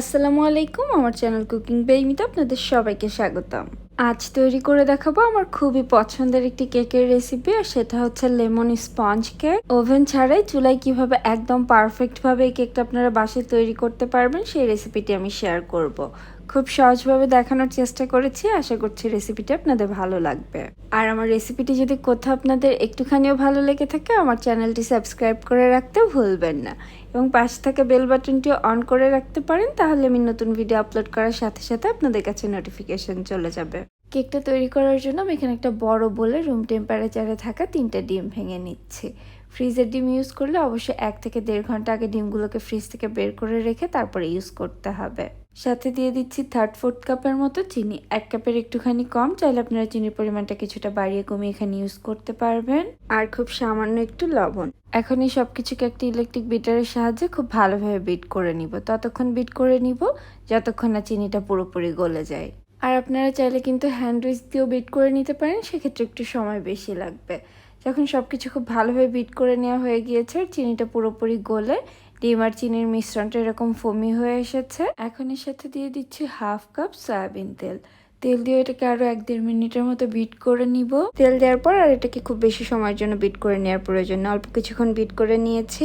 আসসালামু আলাইকুম, আমার চ্যানেল কুকিং বেইমিতে আপনাদের সবাইকে স্বাগতম আজ তৈরি করে দেখাবো আমার খুবই পছন্দের একটি কেকের রেসিপি আর সেটা হচ্ছে লেমন স্পঞ্জ কেক ওভেন ছাড়াই চুলায় কীভাবে একদম পারফেক্টভাবে এই কেকটা আপনারা বাসায় তৈরি করতে পারবেন, সেই রেসিপিটি আমি শেয়ার করব। খুব সহজভাবে দেখানোর চেষ্টা করেছি, আশা করছি রেসিপিটি আপনাদের ভালো লাগবে। আর আমার রেসিপিটি যদি কোথাও আপনাদের একটুখানিও ভালো লেগে থাকে, আমার চ্যানেলটি সাবস্ক্রাইব করে রাখতে ভুলবেন না। এবং পাশে থাকা বেল বাটনটিও অন করে রাখতে পারেন, তাহলে আমি নতুন ভিডিও আপলোড করার সাথে সাথে আপনাদের কাছে নোটিফিকেশন চলে যাবে। কেকটা তৈরি করার জন্য আমি এখানে একটা বড় বলে রুম টেম্পারেচারে থাকা তিনটা ডিম ভেঙে নিচ্ছি। ফ্রিজের ডিম ইউজ করলে অবশ্যই এক থেকে দেড় ঘণ্টা আগে ডিমগুলোকে ফ্রিজ থেকে বের করে রেখে তারপরে ইউজ করতে হবে। সাথে দিয়ে দিচ্ছি থার্ড ফোর্থ কাপের মতো চিনি। এক কাপের একটুখানি কম, চাইলে আপনারা চিনির পরিমাণটা কিছুটা বাড়িয়ে কমিয়ে এখানে ইউজ করতে পারবেন। আর খুব সামান্য একটু লবণ। এখন এই সব কিছুকে একটি ইলেকট্রিক বিটারের সাহায্যে খুব ভালোভাবে বিট করে নিব। ততক্ষণ বিট করে নিব, যতক্ষণ না চিনিটা পুরোপুরি গলে যায়। আর আপনারা চাইলে কিন্তু হ্যান্ড উইচ দিয়েও বিট করে নিতে পারেন, সেক্ষেত্রে একটু সময় বেশি লাগবে। যখন সব কিছু খুব ভালোভাবে বিট করে নেওয়া হয়ে গিয়েছে, চিনিটা পুরোপুরি গলে, ডিম আর চিনির মিশ্রণটা এরকম ফমি হয়ে এসেছে। এখন এর সাথে দিয়ে দিচ্ছি হাফ কাপ সয়াবিন তেল। তেল দিয়ে এটাকে আরও এক দেড় মিনিটের মতো বিট করে নিব। তেল দেওয়ার পর আর এটাকে খুব বেশি সময়ের জন্য বিট করে নেওয়ার প্রয়োজন অল্প কিছুক্ষণ বিট করে নিয়েছি।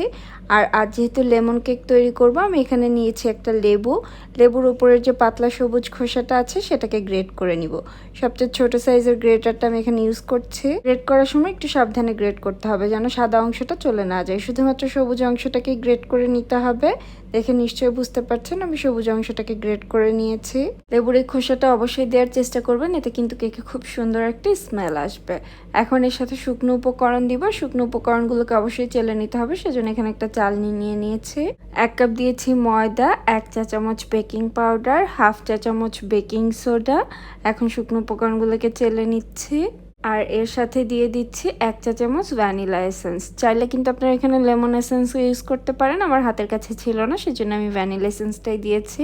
আর আজ যেহেতু লেমন কেক তৈরি করব, আমি এখানে নিয়েছি একটা লেবু। লেবুর উপরের যে পাতলা সবুজ খোসাটা আছে, সেটাকে গ্রেট করে নিব। সবচেয়ে ছোট সাইজের গ্রেটারটা আমি এখানে ইউজ করছি। গ্রেট করার সময় একটু সাবধানে গ্রেট করতে হবে, যেন সাদা অংশটা চলে না যায়। শুধুমাত্র সবুজ অংশটাকে গ্রেট করে নিতে হবে। দেখে নিশ্চয়ই বুঝতে পারছেন, আমি সবুজ অংশটাকে গ্রেট করে নিয়েছি। লেবুর এই খোসাটা অবশ্যই দেওয়ার চেষ্টা করবেন, এতে কিন্তু কেকে খুব সুন্দর একটা স্মেল আসবে। এখন এর সাথে শুকনো উপকরণ দিব, শুকনো উপকরণগুলোকে অবশ্যই চেলে নিতে হবে, সেজন্য এখানে একটা চালনি নিয়ে নিয়েছি। এক কাপ দিয়েছি ময়দা, এক চা চামচ বেকিং পাউডার হাফ চা চামচ বেকিং সোডা এখন শুকনো উপকরণগুলোকে চেলে নিচ্ছি। আর এর সাথে দিয়ে দিচ্ছি এক চা চামচ ভ্যানিলা এসেন্স চাইলে কিন্তু আপনারা এখানে লেমন এসেন্স ইউজ করতে পারেন, আমার হাতের কাছে ছিল না, সেজন্য আমি ভ্যানিলা এসেন্সটাই দিয়েছি।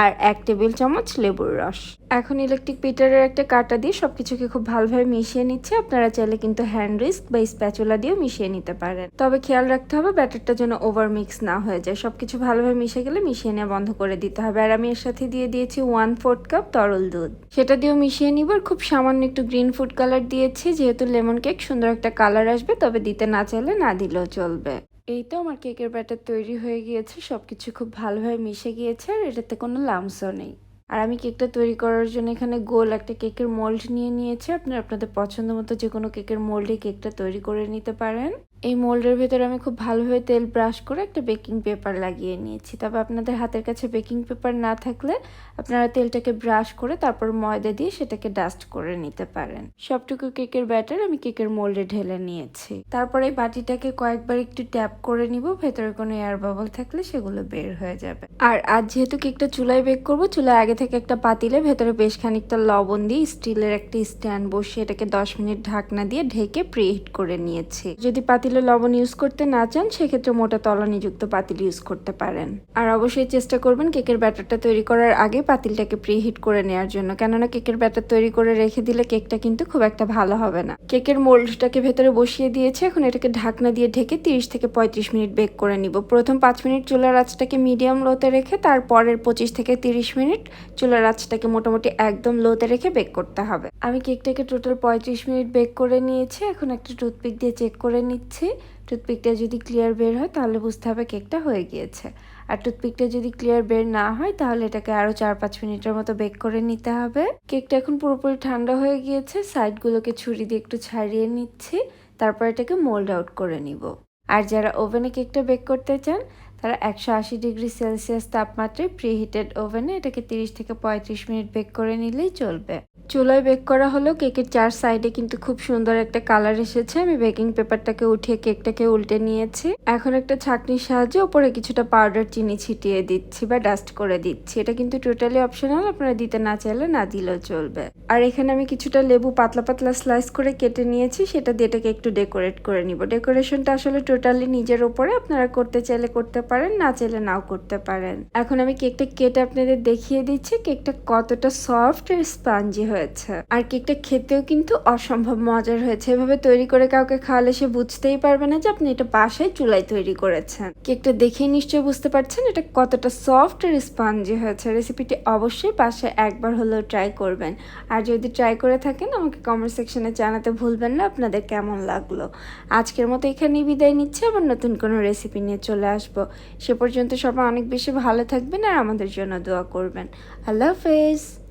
আর এক টেবিল চামচ লেবুর রস। এখন ইলেকট্রিক পিটারের একটা কাটা দিয়ে সব কিছুকে খুব ভালোভাবে মিশিয়ে নিচ্ছে। আপনারা চাইলে কিন্তু হ্যান্ড রিস্ক বা স্প্যাচুলা দিয়েও মিশিয়ে নিতে পারেন। তবে খেয়াল রাখতে হবে ব্যাটারটা যেন ওভার মিক্স না হয়ে যায়। সব কিছু ভালোভাবে মিশে গেলে মিশিয়ে নেওয়া বন্ধ করে দিতে হবে। আর আমি এর সাথে দিয়ে দিয়েছি ওয়ান ফোর্থ কাপ তরল দুধ। সেটা দিয়েও মিশিয়ে নিব আর খুব সামান্য একটু গ্রিন ফুড কালার দিয়েছি। যেহেতু লেমন কেক সুন্দর একটা কালার আসবে, তবে দিতে না চাইলে না দিলেও চলবে। এই তো আমার কেকের ব্যাটার তৈরি হয়ে গিয়েছে। সব কিছু খুব ভালোভাবে মিশে গিয়েছে আর এটাতে কোনো লামসও নেই। আর আমি কেকটা তৈরি করার জন্য এখানে গোল একটা কেকের মোল্ড নিয়ে নিয়েছি। আপনারা আপনাদের পছন্দ মতো যে কোনো কেকের মোল্ডে কেকটা তৈরি করে নিতে পারেন। এই মোল্ডের ভেতরে আমি খুব ভালোভাবে তেল ব্রাশ করে একটা বেকিং পেপার লাগিয়ে নিয়েছি। তবে আপনাদের হাতের কাছে বেকিং পেপার না থাকলে আপনারা তেলটাকে ব্রাশ করে তারপর ময়দা দিয়ে সেটাকে ডাস্ট করে নিতে পারেন। সবটুকু কেকের ব্যাটার আমি কেকের মোল্ডে ঢেলে নিয়েছি। তারপরে এই বাটিটাকে কয়েকবার একটু ট্যাপ করে নিব, ভেতরে কোনো এয়ার বাবল থাকলে সেগুলো বের হয়ে যাবে। আর আজ যেহেতু কেকটা চুলায় বেক করব, চুলায় আগে থেকে একটা পাতিলে ভেতরে বেশ খানিকটা লবণ দিয়ে স্টিলের একটা স্ট্যান্ড বসিয়ে এটাকে দশ মিনিট ঢাকনা দিয়ে ঢেকে প্রিহিট করে নিয়েছি। যদি পাতিলে লবণ ইউজ করতে না চান, সেক্ষেত্রে মোটা তলানিযুক্ত পাতিল ইউজ করতে পারেন। আর অবশ্যই চেষ্টা করবেন কেকের ব্যাটারটা তৈরি করার আগে পাতিলটাকে প্রিহিট করে নেওয়ার জন্য। কেননা কেকের ব্যাটার তৈরি করে রেখে দিলে কেকটা কিন্তু খুব একটা ভালো হবে না। কেকের মোল্ডটাকে ভেতরে বসিয়ে দিয়েছে, এখন এটাকে ঢাকনা দিয়ে ঢেকে তিরিশ থেকে পঁয়ত্রিশ মিনিট বেক করে নিব। প্রথম পাঁচ মিনিট চুলার আঁচটাকে মিডিয়াম লোতে রেখে, তারপরের পঁচিশ থেকে তিরিশ মিনিট চুলার আঁচটাকে মোটামুটি একদম লোতে রেখে বেক করতে হবে। আমি কেকটাকে টোটাল পঁয়ত্রিশ মিনিট বেক করে নিয়েছি, এখন একটা টুথপিক দিয়ে চেক করে নিচ্ছি। টুথপিকটা যদি ক্লিয়ার বের হয় তাহলে বুঝতে হবে কেকটা হয়ে গিয়েছে। আর টুথপিকটা যদি ক্লিয়ার বের না হয় তাহলে এটাকে আরও চার পাঁচ মিনিটের মতো বেক করে নিতে হবে। কেকটা এখন পুরোপুরি ঠান্ডা হয়ে গিয়েছে সাইডগুলোকে ছুরি দিয়ে একটু ছাড়িয়ে নিচ্ছি, তারপর এটাকে মোল্ড আউট করে নিব। আর যারা ওভেনে কেকটা বেক করতে চান, তারা একশো আশি ডিগ্রি সেলসিয়াস তাপমাত্রায় প্রিহিটেড ওভেনে এটাকে তিরিশ থেকে পঁয়ত্রিশ মিনিট বেক করে নিলেই চলবে। চুলায় বেক করা হলো কেকের চার সাইডে কিন্তু খুব সুন্দর একটা কালার এসেছে। আমি বেকিং পেপারটাকে উঠিয়ে কেকটাকে উল্টে নিয়েছি। এখন একটা ছাকনির সাহায্যে ওপরে কিছুটা পাউডার চিনি ছিটিয়ে দিচ্ছি বা ডাস্ট করে দিচ্ছি। এটা কিন্তু টোটালি অপশনাল আপনারা দিতে না চাইলে না দিলেও চলবে। আর এখানে আমি কিছুটা লেবু পাতলা পাতলা স্লাইস করে কেটে নিয়েছি, সেটা দিয়ে এটাকে একটু ডেকোরেট করে নিব। ডেকোরেশনটা আসলে টোটালি নিজের ওপরে আপনারা করতে চাইলে করতে পারেন, না চাইলে নাও করতে পারেন। এখন আমি কেকটা কেটে আপনাদের দেখিয়ে দিচ্ছি। কেকটা কতটা সফট আর স্পাঞ্জি হয়ে হয়েছে আর কেকটা খেতেও কিন্তু অসম্ভব মজার হয়েছে। এভাবে তৈরি করে কাউকে খাওয়ালে সে বুঝতেই পারবে না যে আপনি এটা বাসায় চুলায় তৈরি করেছেন। কেকটা দেখেই নিশ্চয়ই বুঝতে পারছেন এটা কতটা সফট আর স্পঞ্জি হয়েছে। রেসিপিটি অবশ্যই বাসায় একবার হলেও ট্রাই করবেন। আর যদি ট্রাই করে থাকেন, আমাকে কমেন্ট সেকশনে জানাতে ভুলবেন না, আপনাদের কেমন লাগল? আজকের মতো এখানেই বিদায় নিচ্ছি। আবার নতুন কোনো রেসিপি নিয়ে চলে আসব। সে পর্যন্ত সবাই অনেক বেশি ভালো থাকবেন আর আমাদের জন্য দোয়া করবেন। আল্লাহ হাফেজ।